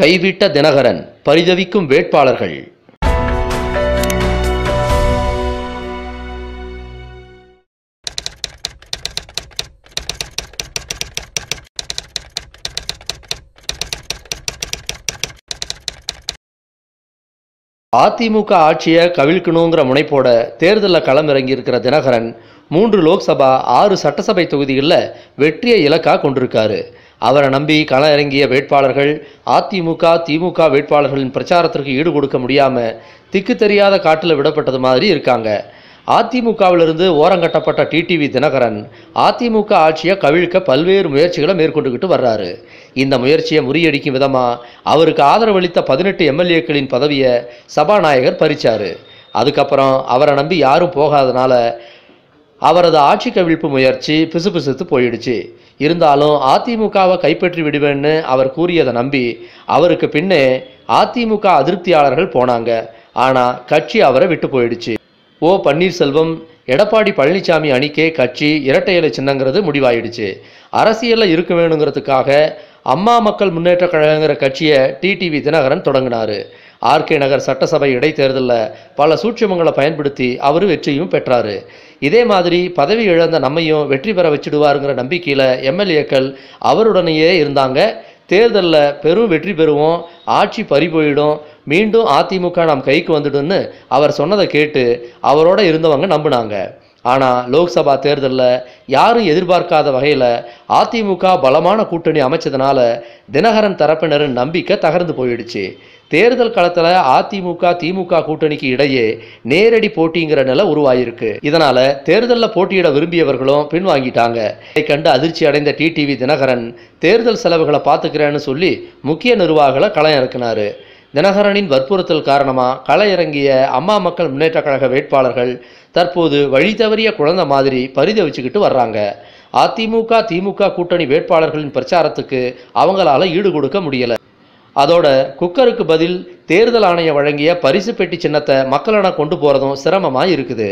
கைவிட்ட தினகரன் பரிதவிக்கும் வேட்பாளர்கள். அதிமுக ஆட்சியை கவிழ்க்கணுங்கிற முனைப்போட தேர்தலில் களமிறங்கி இருக்கிற தினகரன் மூன்று லோக்சபா ஆறு சட்டசபை தொகுதிகளில் வெற்றியை இலக்கா கொண்டிருக்காரு. அவரை நம்பி களம் இறங்கிய வேட்பாளர்கள் அதிமுக திமுக வேட்பாளர்களின் பிரச்சாரத்திற்கு ஈடு கொடுக்க முடியாமல் திக்கு தெரியாத காட்டில் விடப்பட்டது மாதிரி இருக்காங்க. அதிமுகவிலிருந்து ஓரங்கட்டப்பட்ட டிடிவி தினகரன் அதிமுக ஆட்சியை கவிழ்க்க பல்வேறு முயற்சிகளை மேற்கொண்டுகிட்டு வர்றாரு. இந்த முயற்சியை முறியடிக்கும் விதமாக அவருக்கு ஆதரவளித்த பதினெட்டு எம்எல்ஏக்களின் பதவியை சபாநாயகர் பறிச்சாரு. அதுக்கப்புறம் அவரை நம்பி யாரும் போகாதனால அவரது ஆட்சி கவிழ்ப்பு முயற்சி பிசுபிசுத்து போயிடுச்சு. இருந்தாலும் அதிமுகவை கைப்பற்றி விடுவேன்னு அவர் கூறியதை நம்பி அவருக்கு பின்னே அதிமுக அதிருப்தியாளர்கள் போனாங்க. ஆனால் கட்சி அவரை விட்டு போயிடுச்சு. ஓ பன்னீர்செல்வம் எடப்பாடி பழனிசாமி அணிக்கே கட்சி இரட்டை இலை சின்னங்கிறது முடிவாயிடுச்சு. அரசியலில் இருக்க வேணுங்கிறதுக்காக அம்மா மக்கள் முன்னேற்ற கழகங்கிற கட்சியை டிடிவி தினகரன் தொடங்கினார். ஆர்கே நகர் சட்டசபை இடைத்தேர்தலில் பல சூட்சமங்களை பயன்படுத்தி அவர் வெற்றியும் பெற்றார். இதே மாதிரி பதவி இழந்த நம்மையும் வெற்றி பெற வச்சிடுவாருங்கிற நம்பிக்கையில் எம்எல்ஏக்கள் அவருடனேயே இருந்தாங்க. தேர்தலில் பெரும் வெற்றி பெறுவோம் ஆட்சி பறி போயிடும் மீண்டும் அதிமுக நாம் கைக்கு வந்துடுன்னு அவர் சொன்னதை கேட்டு அவரோட இருந்தவங்க நம்பினாங்க. ஆனால் லோக்சபா தேர்தலில் யாரும் எதிர்பார்க்காத வகையில் அதிமுக பலமான கூட்டணி அமைச்சதுனால தினகரன் தரப்பினரின் நம்பிக்கை தகர்ந்து போயிடுச்சு. தேர்தல் களத்தில் அதிமுக திமுக கூட்டணிக்கு இடையே நேரடி போட்டிங்கிற நிலை உருவாயிருக்கு. இதனால தேர்தலில் போட்டியிட விரும்பியவர்களும் பின்வாங்கிட்டாங்க. இதை கண்டு அதிர்ச்சி அடைந்த டிடிவி தினகரன் தேர்தல் செலவுகளை பார்த்துக்கிறேன்னு சொல்லி முக்கிய நிர்வாகிகளை களம் இறக்குனாரு. தினகரனின் வற்புறுத்தல் காரணமாக கள இறங்கிய அம்மா மக்கள் முன்னேற்ற கழக வேட்பாளர்கள் தற்போது வழி தவறிய குழந்தை மாதிரி பரிதவிச்சுக்கிட்டு வர்றாங்க. அதிமுக திமுக கூட்டணி வேட்பாளர்களின் பிரச்சாரத்துக்கு அவங்களால ஈடு கொடுக்க முடியல. அதோட குக்கருக்கு பதில் தேர்தல் ஆணையம் வழங்கிய பரிசு பெட்டி சின்னத்தை மக்களிடம் கொண்டு போகிறதும் சிரமமாக இருக்குது.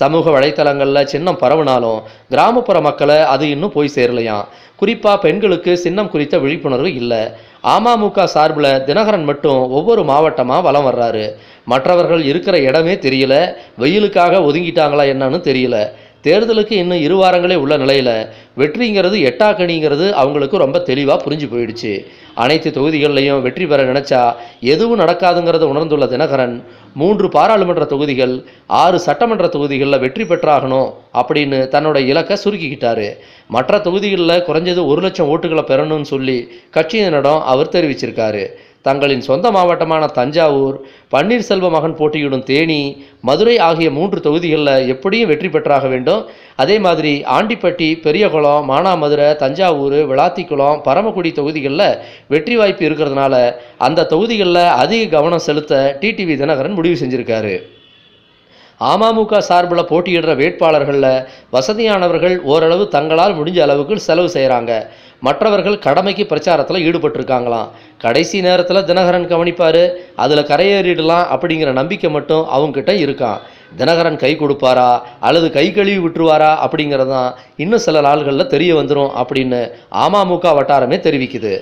சமூக வலைத்தளங்களில் சின்னம் பரவுனாலும் கிராமப்புற மக்களை அது இன்னும் போய் சேரலையாம். குறிப்பாக பெண்களுக்கு சின்னம் குறித்த விழிப்புணர்வு இல்லை. அமமுக சார்பில் தினகரன் மட்டும் ஒவ்வொரு மாவட்டமாக வலம் வர்றாரு. மற்றவர்கள் இருக்கிற இடமே தெரியல. வெயிலுக்காக ஒதுங்கிட்டாங்களா என்னன்னு தெரியல. தேர்தலுக்கு இன்னும் இரு வாரங்களே உள்ள நிலையில் வெற்றிங்கிறது எட்டாக்கணிங்கிறது அவங்களுக்கு ரொம்ப தெளிவாக புரிஞ்சு போயிடுச்சு. அனைத்து தொகுதிகள்லையும் வெற்றி பெற நினச்சா எதுவும் நடக்காதுங்கிறத உணர்ந்துள்ள தினகரன் மூன்று பாராளுமன்ற தொகுதிகள் ஆறு சட்டமன்ற தொகுதிகளில் வெற்றி பெற்றாகணும் அப்படின்னு தன்னோட இலக்கை சுருக்கிக்கிட்டாரு. மற்ற தொகுதிகளில் குறைஞ்சது ஒரு லட்சம் ஓட்டுகளை பெறணும்னு சொல்லி கட்சியினரிடம் அவர் தெரிவிச்சிருக்காரு. தங்களின் சொந்த மாவட்டமான தஞ்சாவூர் பன்னீர்செல்வ மகன் போட்டியிடும் தேனி மதுரை ஆகிய மூன்று தொகுதிகளில் எப்படியும் வெற்றி பெற்றாக வேண்டும். அதே மாதிரி ஆண்டிப்பட்டி பெரியகுளம் மானாமதுரை தஞ்சாவூர் விளாத்திக்குளம் பரமக்குடி தொகுதிகளில் வெற்றி வாய்ப்பு இருக்கிறதுனால அந்த தொகுதிகளில் அதிக கவனம் செலுத்த டிடிவி தினகரன் முடிவு செஞ்சுருக்காரு. அமமுக சார்பில் போட்டியிடுற வேட்பாளர்களில் வசதியானவர்கள் ஓரளவு தங்களால் முடிஞ்ச அளவுக்கு செலவு செய்கிறாங்க மற்றவர்கள் கடமைக்கு பிரச்சாரத்தில் ஈடுபட்டிருக்காங்களாம் கடைசி நேரத்தில் தினகரன் கவனிப்பார் அதில் கரையேறிடலாம் அப்படிங்கிற நம்பிக்கை மட்டும் அவங்ககிட்ட இருக்கான் தினகரன் கை கொடுப்பாரா? அல்லது கை கழுவி விட்டுருவாரா? அப்படிங்கிறது தான் இன்னும் சில நாள்களில் தெரிய வந்துடும் அப்படின்னு அமமுக வட்டாரமே தெரிவிக்குது.